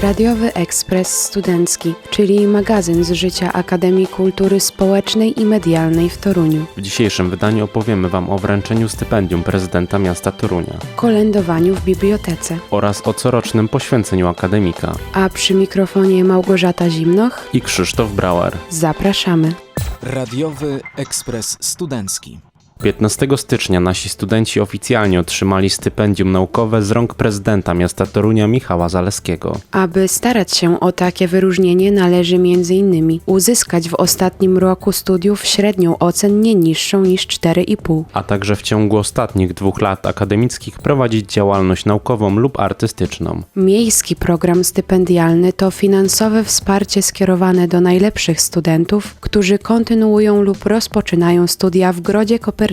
Radiowy Ekspres Studencki, czyli magazyn z życia Akademii Kultury Społecznej i Medialnej w Toruniu. W dzisiejszym wydaniu opowiemy Wam o wręczeniu stypendium prezydenta miasta Torunia kolędowaniu w bibliotece. oraz o corocznym poświęceniu akademika A przy mikrofonie Małgorzata Zimnoch i Krzysztof Brauer. zapraszamy. Radiowy Ekspres Studencki. 15 stycznia nasi studenci oficjalnie otrzymali stypendium naukowe z rąk prezydenta miasta Torunia Michała Zaleskiego. Aby starać się o takie wyróżnienie należy m.in. uzyskać w ostatnim roku studiów średnią ocen nie niższą niż 4,5. a także w ciągu ostatnich dwóch lat akademickich prowadzić działalność naukową lub artystyczną. Miejski program stypendialny to finansowe wsparcie skierowane do najlepszych studentów, którzy kontynuują lub rozpoczynają studia w Grodzie Kopernika.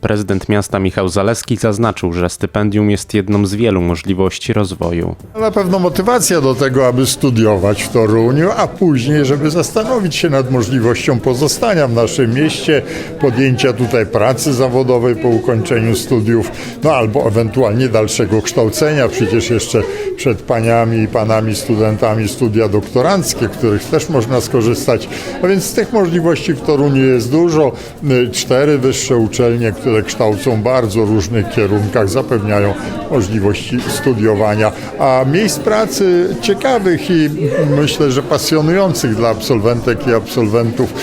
Prezydent miasta Michał Zaleski zaznaczył, że stypendium jest jedną z wielu możliwości rozwoju. Na pewno motywacja do tego, aby studiować w Toruniu, a później, żeby zastanowić się nad możliwością pozostania w naszym mieście, podjęcia tutaj pracy zawodowej po ukończeniu studiów, no albo ewentualnie dalszego kształcenia. Przecież jeszcze przed paniami i panami studentami studia doktoranckie, których też można skorzystać. A więc z tych możliwości w Toruniu jest dużo. Y, Cztery wyższe uczelnie, które kształcą w bardzo różnych kierunkach, zapewniają możliwości studiowania, a miejsc pracy ciekawych i myślę, że pasjonujących dla absolwentek i absolwentów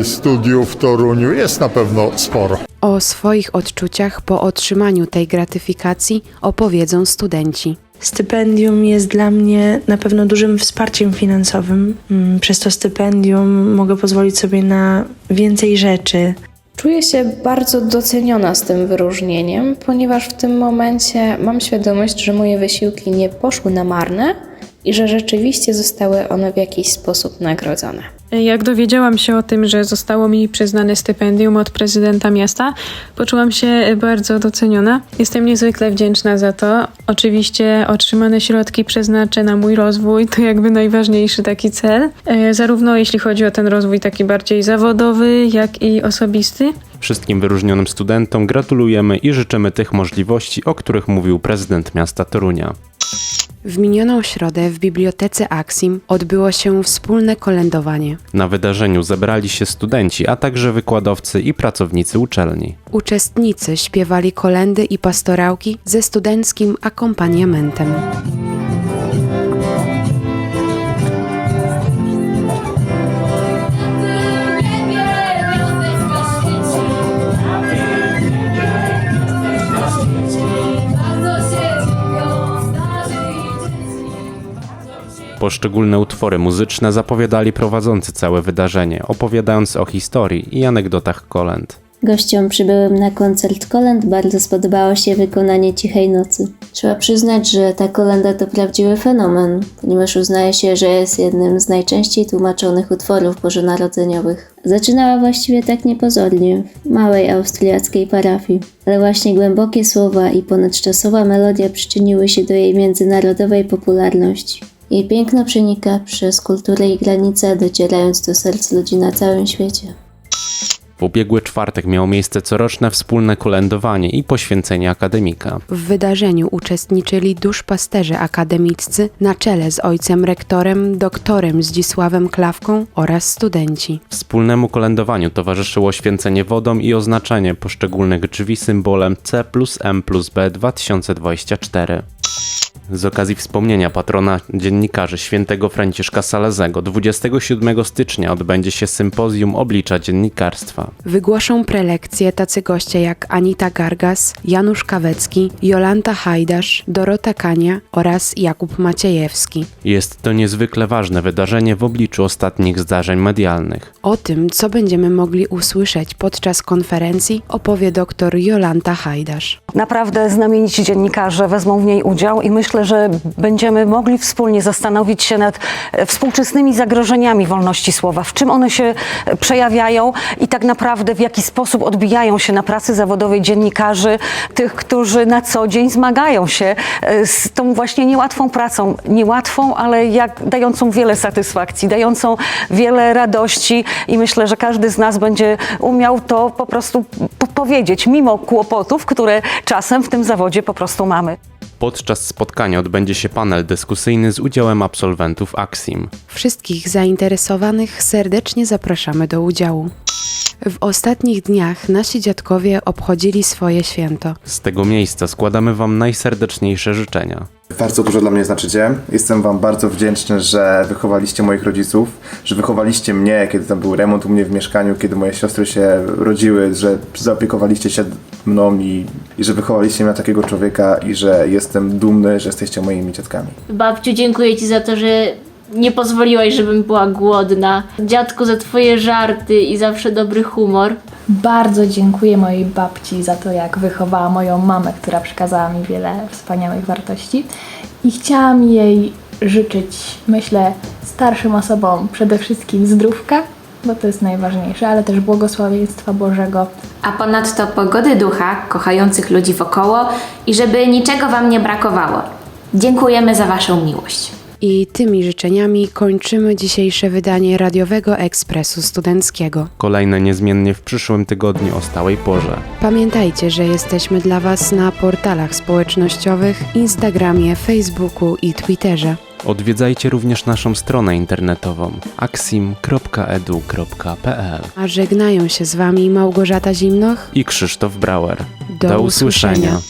y, studiów w Toruniu jest na pewno sporo. O swoich odczuciach po otrzymaniu tej gratyfikacji opowiedzą studenci. Stypendium jest dla mnie na pewno dużym wsparciem finansowym. Mm, Przez to stypendium mogę pozwolić sobie na więcej rzeczy. Czuję się bardzo doceniona z tym wyróżnieniem, ponieważ w tym momencie mam świadomość, że moje wysiłki nie poszły na marne i że rzeczywiście zostały one w jakiś sposób nagrodzone. Jak dowiedziałam się o tym, że zostało mi przyznane stypendium od prezydenta miasta, poczułam się bardzo doceniona. Jestem niezwykle wdzięczna za to. Oczywiście otrzymane środki przeznaczę na mój rozwój, to jakby najważniejszy taki cel, e, zarówno jeśli chodzi o ten rozwój taki bardziej zawodowy, jak i osobisty. Wszystkim wyróżnionym studentom gratulujemy i życzymy tych możliwości, o których mówił prezydent miasta Torunia. W minioną środę w bibliotece Aksim odbyło się wspólne kolędowanie. Na wydarzeniu zebrali się studenci, a także wykładowcy i pracownicy uczelni. Uczestnicy śpiewali kolendy i pastorałki ze studenckim akompaniamentem. Poszczególne utwory muzyczne zapowiadali prowadzący całe wydarzenie, opowiadając o historii i anegdotach kolęd. Gościom przybyłym na koncert kolęd bardzo spodobało się wykonanie Cichej Nocy. Trzeba przyznać, że ta kolenda to prawdziwy fenomen, ponieważ uznaje się, że jest jednym z najczęściej tłumaczonych utworów bożonarodzeniowych. Zaczynała właściwie tak niepozornie, w małej austriackiej parafii, ale właśnie głębokie słowa i ponadczasowa melodia przyczyniły się do jej międzynarodowej popularności. Jej piękno przenika przez kulturę i granice, docierając do serc ludzi na całym świecie. W ubiegły czwartek miało miejsce coroczne wspólne kolędowanie i poświęcenie akademika. W wydarzeniu uczestniczyli duszpasterze akademiccy na czele z ojcem rektorem, doktorem Zdzisławem Klawką oraz studenci. Wspólnemu kolędowaniu towarzyszyło święcenie wodą i oznaczenie poszczególnych drzwi symbolem C plus M plus B 2024. Z okazji wspomnienia patrona dziennikarzy świętego Franciszka Salezego 27 stycznia odbędzie się sympozjum oblicza dziennikarstwa. Wygłoszą prelekcje tacy goście jak Anita Gargas, Janusz Kawecki, Jolanta Hajdasz, Dorota Kania oraz Jakub Maciejewski. Jest to niezwykle ważne wydarzenie w obliczu ostatnich zdarzeń medialnych. O tym, co będziemy mogli usłyszeć podczas konferencji, opowie dr Jolanta Hajdasz. Naprawdę znamienici dziennikarze wezmą w niej udział i myślę, że będziemy mogli wspólnie zastanowić się nad e, współczesnymi zagrożeniami wolności słowa, w czym one się e, przejawiają i tak naprawdę w jaki sposób odbijają się na pracy zawodowej dziennikarzy, tych, którzy na co dzień zmagają się e, z tą właśnie niełatwą pracą. Niełatwą, ale jak dającą wiele satysfakcji, dającą wiele radości i myślę, że każdy z nas będzie umiał to po prostu po powiedzieć, mimo kłopotów, które czasem w tym zawodzie po prostu mamy. Podczas spotkania odbędzie się panel dyskusyjny z udziałem absolwentów AXIM. Wszystkich zainteresowanych serdecznie zapraszamy do udziału. W ostatnich dniach nasi dziadkowie obchodzili swoje święto. Z tego miejsca składamy Wam najserdeczniejsze życzenia. Bardzo dużo dla mnie znaczycie. Jestem Wam bardzo wdzięczny, że wychowaliście moich rodziców, że wychowaliście mnie, kiedy tam był remont u mnie w mieszkaniu, kiedy moje siostry się rodziły, że zaopiekowaliście się mną i, i że wychowaliście mnie na takiego człowieka i że jestem dumny, że jesteście moimi dziadkami. Babciu, dziękuję Ci za to, że nie pozwoliłaś, żebym była głodna. Dziadku, za Twoje żarty i zawsze dobry humor. Bardzo dziękuję mojej babci za to, jak wychowała moją mamę, która przekazała mi wiele wspaniałych wartości. I chciałam jej życzyć, myślę, starszym osobom przede wszystkim zdrówka, bo to jest najważniejsze, ale też błogosławieństwa Bożego. a ponadto pogody ducha, kochających ludzi wokoło i żeby niczego Wam nie brakowało. Dziękujemy za Waszą miłość. I tymi życzeniami kończymy dzisiejsze wydanie Radiowego Ekspresu Studenckiego. Kolejne niezmiennie w przyszłym tygodniu o stałej porze. Pamiętajcie, że jesteśmy dla Was na portalach społecznościowych, Instagramie, Facebooku i Twitterze. Odwiedzajcie również naszą stronę internetową axim.edu.pl A żegnają się z Wami Małgorzata Zimnoch. i Krzysztof Brauer. Do usłyszenia.